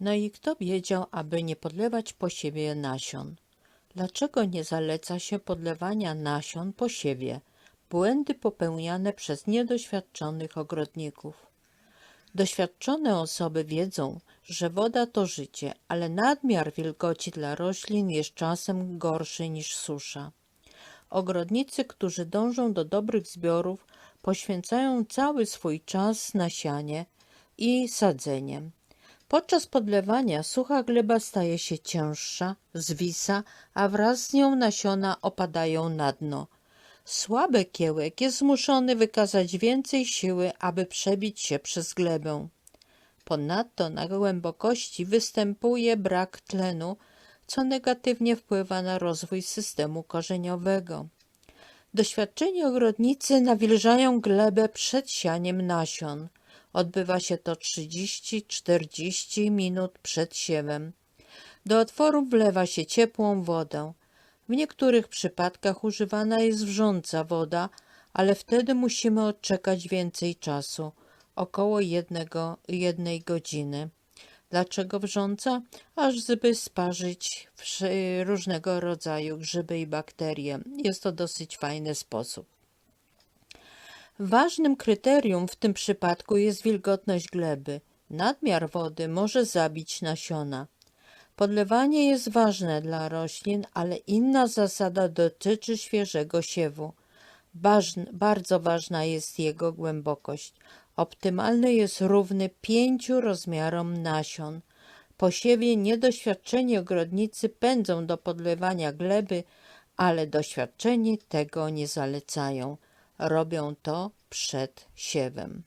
No i kto wiedział, aby nie podlewać po siebie nasion? Dlaczego nie zaleca się podlewania nasion po siewie? Błędy popełniane przez niedoświadczonych ogrodników. Doświadczone osoby wiedzą, że woda to życie, ale nadmiar wilgoci dla roślin jest czasem gorszy niż susza. Ogrodnicy, którzy dążą do dobrych zbiorów, poświęcają cały swój czas na sianie i sadzenie. Podczas podlewania sucha gleba staje się cięższa, zwisa, a wraz z nią nasiona opadają na dno. Słaby kiełek jest zmuszony wykazać więcej siły, aby przebić się przez glebę. Ponadto na głębokości występuje brak tlenu, co negatywnie wpływa na rozwój systemu korzeniowego. Doświadczeni ogrodnicy nawilżają glebę przed sianiem nasion. Odbywa się to 30-40 minut przed siewem. Do otworów wlewa się ciepłą wodę. W niektórych przypadkach używana jest wrząca woda, ale wtedy musimy odczekać więcej czasu około jednego, jednej godziny. Dlaczego wrząca? Aż żeby sparzyć różnego rodzaju grzyby i bakterie. Jest to dosyć fajny sposób. Ważnym kryterium w tym przypadku jest wilgotność gleby. Nadmiar wody może zabić nasiona. Podlewanie jest ważne dla roślin, ale inna zasada dotyczy świeżego siewu. Bardzo ważna jest jego głębokość. Optymalny jest równy pięciu rozmiarom nasion. Po siewie niedoświadczeni ogrodnicy pędzą do podlewania gleby, ale doświadczeni tego nie zalecają. Robią to przed siewem.